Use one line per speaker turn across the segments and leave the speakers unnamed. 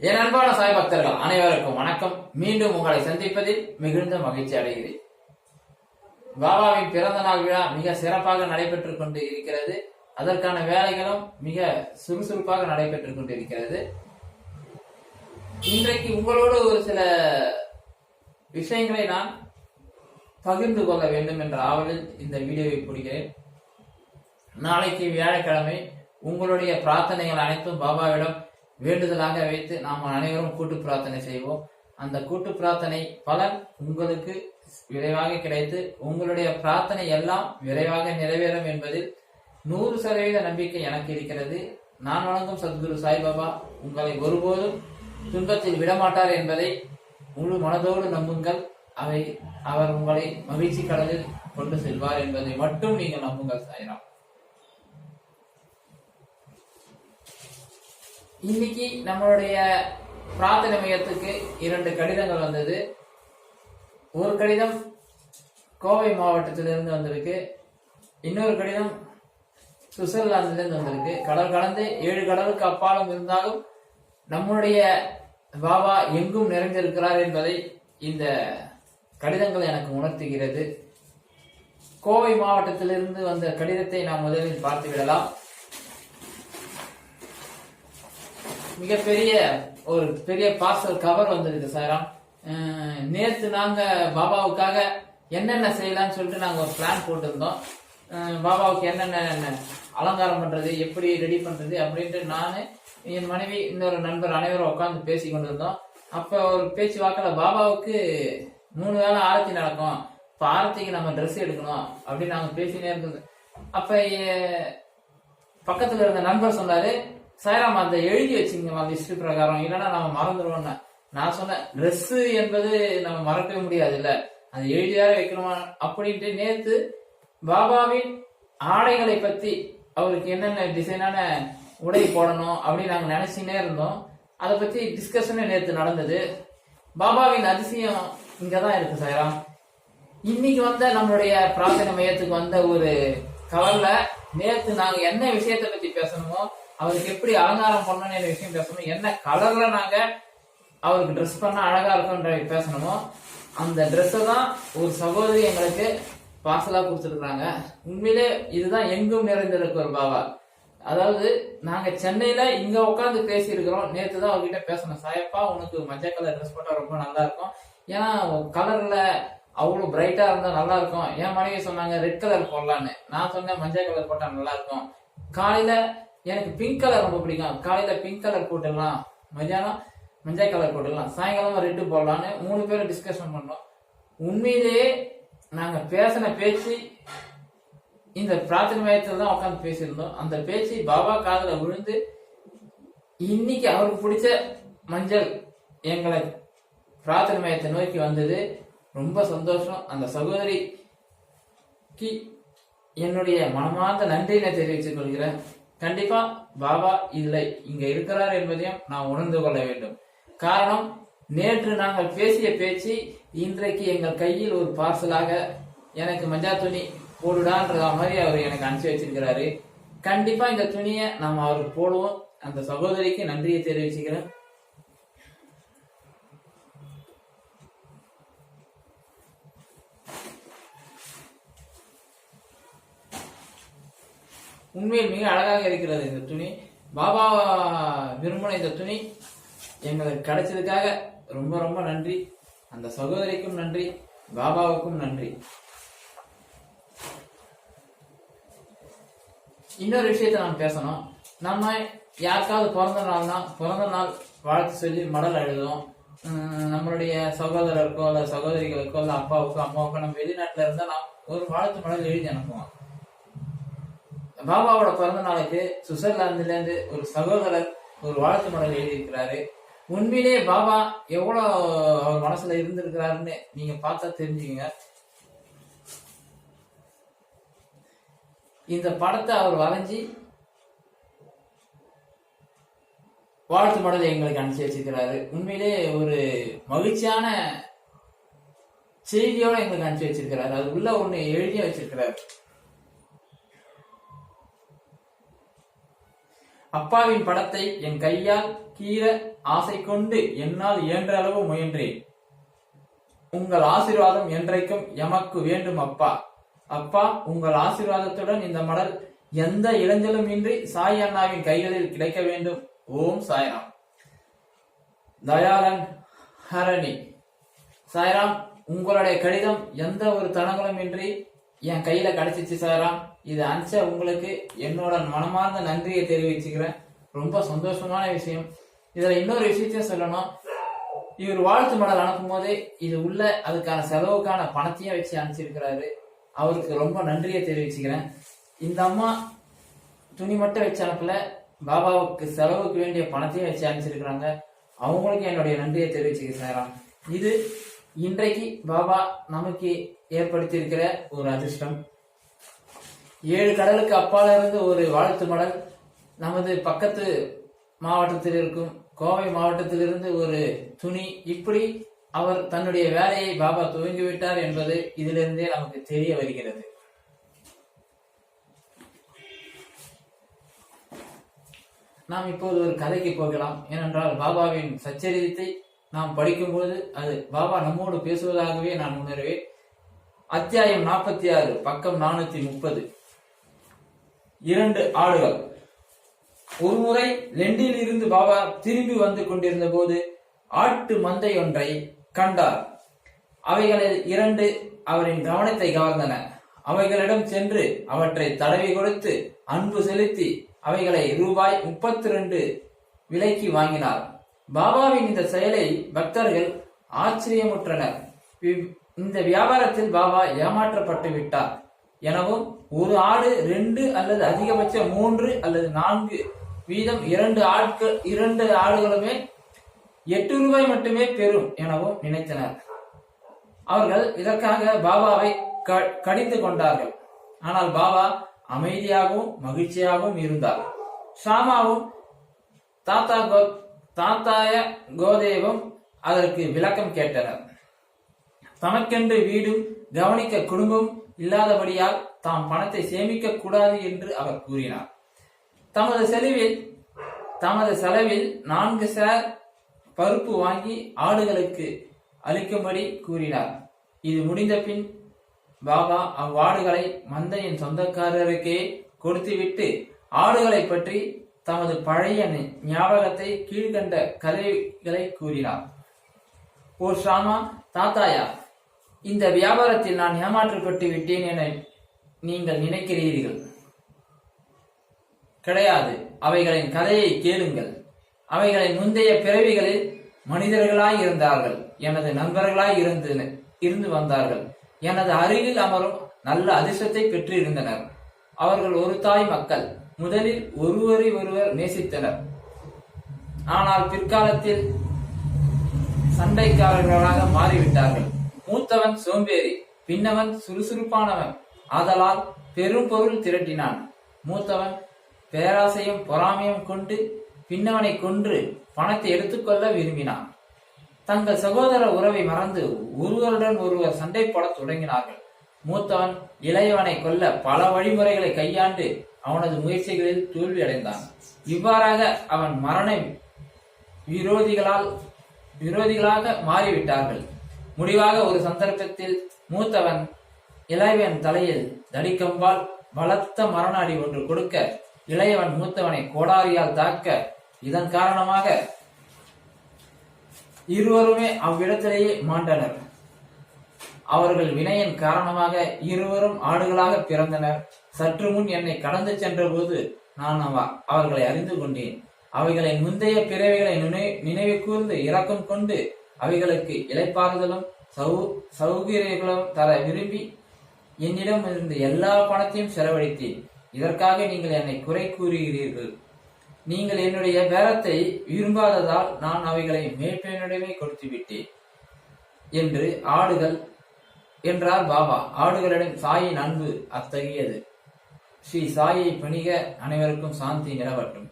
என் அன்பான சாய் பக்தர்கள் அனைவருக்கும் வணக்கம். மீண்டும் உங்களை சந்திப்பதில் மிகுந்த மகிழ்ச்சி அடைகிறேன். பாபாவின் பிறந்த நாள் விழா மிக சிறப்பாக நடைபெற்றுக் கொண்டு இருக்கிறது அதற்கான வேலைகளும் மிக சுறுசுறுப்பாக நடைபெற்றுக் கொண்டிருக்கிறது. இன்றைக்கு உங்களோடு ஒரு சில விஷயங்களை நான் பகிர்ந்து கொள்ள வேண்டும் என்ற ஆவலில் இந்த வீடியோவை பிடிக்கிறேன் நாளைக்கு வியாழக்கிழமை உங்களுடைய பிரார்த்தனைகள் அனைத்தும் பாபாவிடம் வேண்டுதலாக வைத்து நாம் அனைவரும் கூட்டு பிரார்த்தனை செய்வோம். அந்த கூட்டு பிரார்த்தனை பலன் உங்களுக்கு விரைவாக கிடைத்து உங்களுடைய பிரார்த்தனை எல்லாம் விரைவாக நிறைவேறும் என்பதில் நூறு சதவீத நம்பிக்கை எனக்கு இருக்கிறது. நான் வணங்கும் சத்குரு சாய்பாபா உங்களை ஒருபோதும் துன்பத்தில் விடமாட்டார் என்பதை முழு மனதோடு நம்புங்கள். அவை அவர் உங்களை மகிழ்ச்சி கடலில் கொண்டு செல்வார் என்பதை மட்டும் நீங்கள் நம்புங்கள் சாய்ராம். இன்னைக்கு நம்மளுடைய பிரார்த்தனை மையத்துக்கு இரண்டு கடிதங்கள் வந்தது. ஒரு கடிதம் கோவை மாவட்டத்திலிருந்து வந்திருக்கு. இன்னொரு கடிதம் சுவிட்சர்லாந்திலிருந்து வந்திருக்கு. கடல் கடந்து ஏழு கடலுக்கு அப்பாலும் இருந்தாலும் நம்முடைய பாபா எங்கும் நிறைந்திருக்கிறார் என்பதை இந்த கடிதங்கள் எனக்கு உணர்த்துகிறது. கோவை மாவட்டத்திலிருந்து வந்த கடிதத்தை நாம் முதலில் பார்த்து விடலாம் மிகப்பெரிய ஒரு பெரிய பார்சல் கவர் வந்திருக்கு சாரா. நேற்று நாங்க பாபாவுக்காக என்னென்ன செய்யலாம்னு சொல்லிட்டு நாங்க ஒரு பிளான் போட்டிருந்தோம். பாபாவுக்கு என்னென்ன அலங்காரம் பண்றது எப்படி ரெடி பண்றது அப்படின்ட்டு நான் என் மனைவி இன்னொரு நண்பர் அனைவரும் உட்காந்து பேசி கொண்டிருந்தோம். அப்ப ஒரு பேச்சு வாக்கில் பாபாவுக்கு மூணு வேளை ஆரத்தி நடக்கும். இப்ப ஆரத்திக்கு நம்ம ட்ரெஸ் எடுக்கணும் அப்படின்னு நாங்க பேசினே இருந்தது. அப்ப எ- பக்கத்துல இருந்த நண்பர் சொன்னாரு சாயராம் அந்த எழுதி வச்சுங்க லிஸ்ட் பிரகாரம். இல்லைன்னா நம்ம மறந்துடுவோம்னா நான் சொன்னேன் ட்ரெஸ் என்பது நம்ம மறக்கவே முடியாது இல்ல அது எழுதியார வைக்கணுமா? அப்படின்ட்டு நேத்து பாபாவின் ஆடைகளை பத்தி அவருக்கு என்னென்ன டிசைனான உடை போடணும் அப்படின்னு நாங்க நினைச்சுனே இருந்தோம். அதை பத்தி டிஸ்கஷனே நேத்து நடந்தது. பாபாவின் அதிசயம் இங்கதான் இருக்கு சாயராம் இன்னைக்கு வந்த நம்மளுடைய பிரார்த்தனை மையத்துக்கு வந்த ஒரு கவர்ல நேத்து நாங்க என்ன விஷயத்தை பத்தி பேசணுமோ அவருக்கு எப்படி அலங்காரம் பண்ணணும் விஷயம் பேசணும். என்ன கலர்ல நாங்க அவருக்கு ட்ரெஸ் பண்ணா அழகா இருக்கும்ன்ற பேசணுமோ அந்த ட்ரெஸ்ஸை தான் ஒரு சகோதரி எங்களுக்கு பார்சலா கொடுத்துருக்காங்க உண்மையிலே இதுதான் எங்கும் நிறைந்திருக்கு ஒரு பாபா அதாவது நாங்க சென்னையில இங்க உட்காந்து பேசி இருக்கிறோம் நேத்து தான் அவர்கிட்ட பேசணும். சாயப்பா உனக்கு மஞ்சள் கலர் ட்ரெஸ் போட்டா ரொம்ப நல்லா இருக்கும். ஏன்னா கலர்ல அவ்வளவு பிரைட்டா இருந்தா நல்லா இருக்கும். என் மனைவி சொன்னாங்க ரெட் கலர் போடலான்னு. நான் சொன்னேன் மஞ்சள் கலர் போட்டா நல்லா இருக்கும். காலையில எனக்கு பிங்க் கலர் ரொம்ப பிடிக்கும். காலையில பிங்க் கலர் போட்டுடலாம். மத்தியானம் மஞ்சள் கலர் போட்டுடலாம். சாயங்காலமா ரெட்டு போடலான்னு மூணு பேரும் டிஸ்கஷன் பண்ணோம். உண்மையிலேயே நாங்க பேசின பேச்சு இந்த பிரார்த்தனை மையத்தில் தான் உட்காந்து பேசியிருந்தோம். அந்த பேச்சு பாபா காதில் விழுந்து இன்னைக்கு அவருக்கு பிடிச்ச மஞ்சள் எங்களை பிரார்த்தனை மையத்தை நோக்கி வந்தது. ரொம்ப சந்தோஷம். அந்த சகோதரிக்கு என்னுடைய மனமார்ந்த நன்றியினை தெரிவித்துக் கொள்கிறேன். கண்டிப்பா பாபா இல்லை. இங்க இருக்கிறார் என்பதையும் நான் உணர்ந்து கொள்ள வேண்டும். காரணம் நேற்று நாங்கள் பேசிய பேச்சு இன்றைக்கு எங்கள் கையில் ஒரு பார்சலாக எனக்கு மஞ்சா துணி போடுடான்ற மாதிரி அவர் எனக்கு அனுப்பிச்சு வச்சிருக்கிறாரு. கண்டிப்பா இந்த துணியை நாம் அவருக்கு போடுவோம். அந்த சகோதரிக்கு நன்றியை தெரிவிச்சுக்கிறேன். உண்மையில் மிக அழகாக இருக்கிறது இந்த துணி. பாபா விரும்பின இந்த துணி எங்களுக்கு கிடைச்சதுக்காக ரொம்ப ரொம்ப நன்றி. அந்த சகோதரிக்கும் நன்றி பாபாவுக்கும் நன்றி. இன்னொரு விஷயத்தை நாம் பேசணும். நம்ம யாருக்காவது பிறந்த நாள்னா பிறந்த நாள் வாழ்த்து சொல்லி மடல் எழுதுவோம் உம் நம்மளுடைய சகோதரருக்கோ அல்ல சகோதரிகளுக்கோ அல்ல அப்பாவுக்கோ அம்மாவுக்கோ நம்ம வெளிநாட்டுல இருந்தால் நாம் ஒரு வாழ்த்து மடல் எழுதி அனுப்புவோம். பாபாவோட பிறந்த நாளுக்கு சுவிட்சர்லாந்துல இருந்து ஒரு சகோதரர் ஒரு வாழ்த்து மடல் எழுதியிருக்கிறாரு. உண்மையிலேயே பாபா எவ்வளவு அவர் மனசுல இருந்திருக்கிறாருன்னு நீங்க பார்த்தா தெரிஞ்சுக்கங்க. இந்த படத்தை அவர் வரைஞ்சி வாழ்த்து மடல் எங்களுக்கு அனுப்பிச்சு வச்சிருக்கிறாரு. உண்மையிலே ஒரு மகிழ்ச்சியான செய்தியோட எங்களுக்கு அனுப்பிச்சு வச்சிருக்கிறாரு. அது உள்ள ஒண்ணு எழுதிய வச்சிருக்கிறாரு. அப்பாவின் படத்தை என் கையால் கீர ஆசை கொண்டு என்னால் இயன்ற அளவு முயன்றேன். உங்கள் ஆசீர்வாதம் என்றைக்கும் எமக்கு வேண்டும் அப்பா. அப்பா உங்கள் ஆசீர்வாதத்துடன் இந்த மடல் எந்த இளைஞலும் இன்றி சாய் அண்ணாவின் கைகளில் கிடைக்க வேண்டும்? ஓம் சாய்ராம். தயாளன் ஹரணி. சாய்ராம் உங்களுடைய கடிதம் எந்த ஒரு தடங்களும் இன்றி என் கையில கிடைச்சிச்சு சாய்ராம் இது அனுப்பிச்ச உங்களுக்கு என்னோட மனமார்ந்த நன்றியை தெரிவிச்சுக்கிறேன். ரொம்ப சந்தோஷமான விஷயம். இதுல இன்னொரு விஷயத்தையும் சொல்லணும். இவர் வாழ்த்து மடல் அனுப்பும் போதே இது உள்ள அதுக்கான செலவுக்கான பணத்தையும் வச்சு அனுப்பிச்சிருக்கிறாரு. அவருக்கு ரொம்ப நன்றியை தெரிவிச்சுக்கிறேன். இந்த அம்மா துணி மட்டும் வச்சு அனுப்பல. பாபாவுக்கு செலவுக்கு வேண்டிய பணத்தையும் வச்சு அனுப்பிச்சிருக்கிறாங்க. அவங்களுக்கு என்னுடைய நன்றியை தெரிவிச்சுக்கிறேன் இது இன்றைக்கு பாபா நமக்கு ஏற்படுத்தியிருக்கிற ஒரு அதிர்ஷ்டம். ஏழு கடலுக்கு அப்பால இருந்து ஒரு வாழ்த்து மடல் நமது பக்கத்து மாவட்டத்தில் இருக்கும் கோவை மாவட்டத்திலிருந்து ஒரு துணி இப்படி அவர் தன்னுடைய வேலையை பாபா துவங்கிவிட்டார் என்பது இதிலிருந்தே நமக்கு தெரிய வருகிறது. நாம் இப்போது ஒரு கதைக்கு போகலாம். ஏனென்றால் பாபாவின் சச்சரித்தை நாம் படிக்கும்போது அது பாபா நம்மோடு பேசுவதாகவே நான் உணர்வேன். அத்தியாயம் நாற்பத்தி ஆறு பக்கம் நானூத்தி முப்பது. இரண்டு ஆடுகள். ஒருமுறை லெண்டில் இருந்து பாபா திரும்பி வந்து கொண்டிருந்த போது ஆட்டு மந்தை ஒன்றை கண்டார். அவைகளில் இரண்டு அவரின் கவனத்தை கவர்ந்தன. அவைகளிடம் சென்று அவற்றை தடவி கொடுத்து அன்பு செலுத்தி அவைகளை ரூபாய் முப்பத்தி ரெண்டு விலைக்கு வாங்கினார். பாபாவின் இந்த செயலை பக்தர்கள் ஆச்சரியமுற்றனர். இந்த வியாபாரத்தில் பாபா ஏமாற்றப்பட்டு விட்டார். எனவும் ஒரு ஆடு ரெண்டு அல்லது அதிகபட்சம் மூன்று அல்லது நான்கு வீதம் இரண்டு ஆட்கள் இரண்டு ஆடுகளுமே எட்டு ரூபாய் மட்டுமே பெறும் எனவும் நினைத்தனர். அவர்கள் இதற்காக பாபாவை க- கடிந்து கொண்டார்கள். ஆனால் பாபா அமைதியாகவும் மகிழ்ச்சியாகவும் இருந்தார். ஷாமாவும் தாத்தா தாத்தாய கோதேவம் அதற்கு விளக்கம் கேட்டனர். தமக்கென்று வீடும் கவனிக்க குடும்பம் இல்லாதபடியால் தாம் பணத்தை சேமிக்க கூடாது என்று அவர் கூறினார். தமது செலவில் தமது செலவில் நான்கு சேர் பருப்பு வாங்கி ஆடுகளுக்கு அளிக்கும்படி கூறினார். இது முடிந்த பின் பாபா அவ்வாடுகளை மந்தையின் சொந்தக்காரருக்கே கொடுத்துவிட்டு ஆடுகளை பற்றி தமது பழைய ஞாபகத்தை கீழ்கண்ட கதைகளை கூறினார். ஓ ஷாமா தாத்தாயா இந்த வியாபாரத்தில் நான் ஏமாற்றப்பட்டு விட்டேன் என நீங்கள் நினைக்கிறீர்கள். கிடையாது அவைகளின் கதையை கேளுங்கள். அவைகளின் முந்தைய பிறவிகளில் மனிதர்களாய் இருந்தார்கள். எனது நண்பர்களாய் இருந்து இருந்து வந்தார்கள். எனது அருகில் அமரும் நல்ல அதிர்ஷ்டத்தை பெற்றிருந்தனர். அவர்கள் ஒரு தாய் மக்கள். முதலில் ஒருவரை ஒருவர் நேசித்தனர். ஆனால் பிற்காலத்தில் சண்டைக்காரர்களாக மாறிவிட்டார்கள். மூத்தவன் சோம்பேறி பின்னவன் சுறுசுறுப்பானவன். ஆதலால் பெரும் பொருள் திரட்டினான். மூத்தவன் பேராசையும் பொறாமையும் கொண்டு பின்னவனை கொன்று பணத்தை எடுத்துக்கொள்ள விரும்பினான். தங்கள் சகோதர உறவை மறந்து ஒருவருடன் ஒருவர் சண்டை போடத் தொடங்கினார்கள். மூத்தவன் இளையவனை கொல்ல பல வழிமுறைகளை கையாண்டு அவனது முயற்சிகளில் தோல்வி அடைந்தான். இவ்வாறாக அவன் மரண விரோதிகளால் விரோதிகளாக மாறிவிட்டார்கள். முடிவாக ஒரு சந்தர்ப்பத்தில் மூத்தவன் இளையவன் தலையில் தடிக்கம்பால் பலத்த மரண அடி ஒன்று கொடுக்க இளையவன் மூத்தவனை கோடாரியால் தாக்க இதன் காரணமாக இருவருமே அவ்விடத்திலேயே மாண்டனர். அவர்கள் வினையின் காரணமாக இருவரும் ஆடுகளாக பிறந்தனர். சற்று முன் என்னை கடந்து சென்ற போது நான் அவ- அவர்களை அறிந்து கொண்டேன். அவைகளை முந்தைய பிறவிகளை நினை- நினைவு கூர்ந்து இரக்கம் கொண்டு அவைகளுக்கு இழைப்பாறுதலும் சௌ சௌகரியங்களும் தர விரும்பி என்னிடம் இருந்த எல்லா பணத்தையும் செலவழித்தேன். இதற்காக நீங்கள் என்னை குறை கூறுகிறீர்கள். நீங்கள் என்னுடைய பேரத்தை விரும்பாததால் நான் அவைகளை மேற்பெண்ணிடமே கொடுத்து விட்டேன் என்று ஆடுகள் என்றார் பாபா. ஆடுகளிடம் சாயின் அன்பு அத்தகையது. ஸ்ரீ சாயை பணிக அனைவருக்கும் சாந்தி நிலவட்டும்.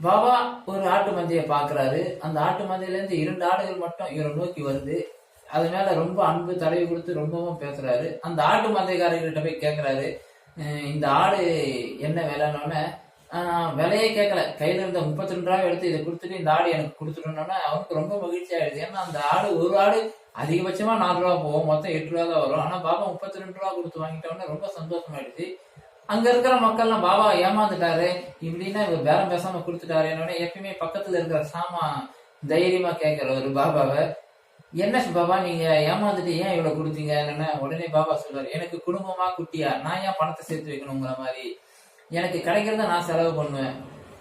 பாபா ஒரு ஆட்டு மந்தையை பார்க்குறாரு. அந்த ஆட்டு மந்தையிலேருந்து இரண்டு ஆடுகள் மட்டும் இவரை நோக்கி வருது. அது மேல ரொம்ப அன்பு தடவி கொடுத்து ரொம்பவும் பேசுறாரு. அந்த ஆட்டு மந்தைக்காரர்கிட்ட போய் கேட்குறாரு இந்த ஆடு என்ன விலைன்னொன்னே விலையே கேட்கல கையில இருந்த முப்பத்தி ரெண்டு ரூபாய் எடுத்து இதை கொடுத்துட்டு இந்த ஆடு எனக்கு கொடுத்துட்டோம்னா அவனுக்கு ரொம்ப மகிழ்ச்சி ஆயிடுது. ஏன்னா அந்த ஆடு ஒரு ஆடு அதிகபட்சமா நாலு ரூபா போகும். மொத்தம் எட்டு ரூபா தான் வரும். ஆனா பாபா முப்பத்தி ரெண்டு ரூபா கொடுத்து வாங்கிட்டோம்னா ரொம்ப சந்தோஷமாயிடுச்சு. அங்க இருக்கிற மக்கள்லாம் பாபா ஏமாந்துட்டாரு. இப்படின்னா இவர் பேரம் பேசாம கொடுத்துட்டாரு என்னோட எப்பயுமே பக்கத்துல இருக்கிற சாமா தைரியமா கேட்கிற ஒரு பாபாவை. என்ன பாபா நீங்க ஏமாந்துட்டு ஏன் இவ்வளவு கொடுத்தீங்க? என்னன்னா உடனே பாபா சொல்றாரு எனக்கு குடும்பமா குட்டியா? நான் ஏன் பணத்தை சேர்த்து வைக்கணுங்கிற மாதிரி. எனக்கு கிடைக்கிறத நான் செலவு பண்ணுவேன்.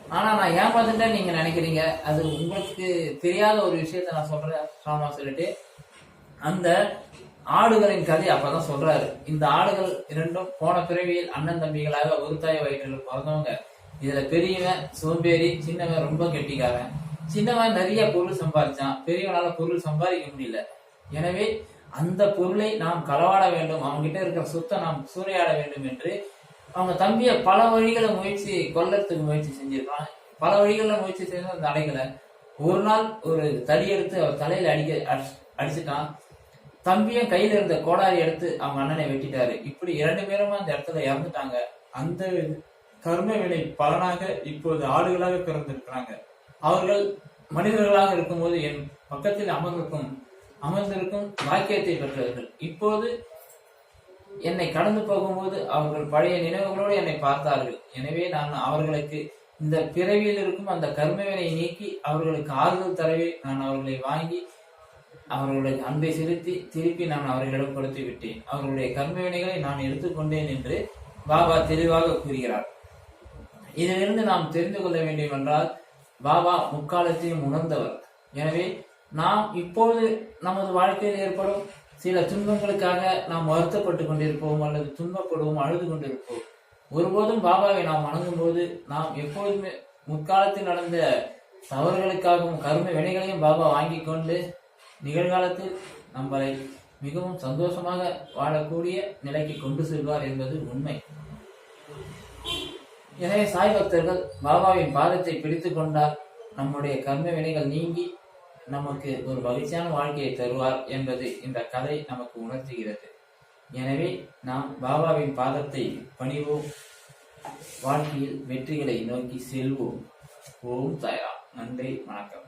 ஆனா நான் ஏமாந்துட்டேன் நீங்க நினைக்கிறீங்க? அது உங்களுக்கு தெரியாத ஒரு விஷயத்த நான் சொல்றேன். சாமா சொல்லிட்டு அந்த ஆடுகளின் கதை அப்பதான் சொல்றாரு. இந்த ஆடுகள் இரண்டும் போன பிறவியில் அண்ணன் தம்பிகளாக ஒரு தாய் வயிற்றில் பிறந்தவங்க. இதுல பெரியவன் சோம்பேறி சின்னவன் ரொம்ப கெட்டிக்காரன். சின்னவன் நிறைய பொருள் சம்பாதிச்சான். பெரியவனால பொருள் சம்பாதிக்க முடியல. எனவே அந்த பொருளை நாம் களவாட வேண்டும். அவங்க கிட்ட இருக்கிற சொத்தை நாம் சூறையாட வேண்டும் என்று அவங்க தம்பியை பல வழிகளை முயற்சி கொல்லறதுக்கு முயற்சி செஞ்சிருக்கான். பல வழிகளில் முயற்சி செய்து அந்த அடைக்கல ஒரு நாள் ஒரு தடி எடுத்து அவர் தலையில அடிக்க அடிச்சுட்டான். தம்பியும் கையில இருந்த கோடாரி எடுத்து அவங்க அண்ணனை வெட்டிட்டாரு. இப்படி இரண்டு பேரும் அந்த இடத்துல இறந்துட்டாங்க. அந்த கர்ம வினை பலனாக இப்போது ஆடுகளாக பிறந்திருக்கிறாங்க. அவர்கள் மனிதர்களாக இருக்கும்போது என் பக்கத்தில் அமர்ந்திருக்கும் அமர்ந்திருக்கும் பாக்கியத்தை பெற்றவர்கள். இப்போது என்னை கடந்து போகும்போது அவர்கள் பழைய நினைவுகளோடு என்னை பார்த்தார்கள். எனவே நான் அவர்களுக்கு இந்த பிறவியில் இருக்கும் அந்த கர்மவினை நீக்கி அவர்களுக்கு ஆறுதல் தரவே நான் அவர்களை வாங்கி அவர்களுடைய அன்பை செலுத்தி திருப்பி நான் அவர்களிடம் கொடுத்து விட்டேன். அவர்களுடைய கர்ம வினைகளை நான் எடுத்துக்கொண்டேன் என்று பாபா தெளிவாக கூறுகிறார். இதிலிருந்து நாம் தெரிந்து கொள்ள வேண்டும் என்றால் பாபா முக்காலத்தையும் உணர்ந்தவர். எனவே நாம் இப்போது நமது வாழ்க்கையில் ஏற்படும் சில துன்பங்களுக்காக நாம் வருத்தப்பட்டு கொண்டிருப்போம் அல்லது துன்பப்படுவோம் அழுது கொண்டிருப்போம். ஒருபோதும் பாபாவை நாம் வணங்கும் போது நாம் எப்போதுமே முற்காலத்தில் நடந்த தவறுகளுக்காகவும் கரும வினைகளையும் பாபா வாங்கி கொண்டு நிகழ்காலத்தில் நம்மளை மிகவும் சந்தோஷமாக வாழக்கூடிய நிலைக்கு கொண்டு செல்வார் என்பது உண்மை. எனவே சாய் பக்தர்கள் பாபாவின் பாதத்தை பிடித்து கொண்டால் நம்முடைய கர்ம வினைகள் நீங்கி நமக்கு ஒரு மகிழ்ச்சியான வாழ்க்கையை தருவார் என்பது இந்த கதை நமக்கு உணர்த்துகிறது. எனவே நாம் பாபாவின் பாதத்தை பணிவோம். வாழ்க்கையில் வெற்றிகளை நோக்கி செல்வோம். ஓம் சாய்ராம் நன்றி. வணக்கம்.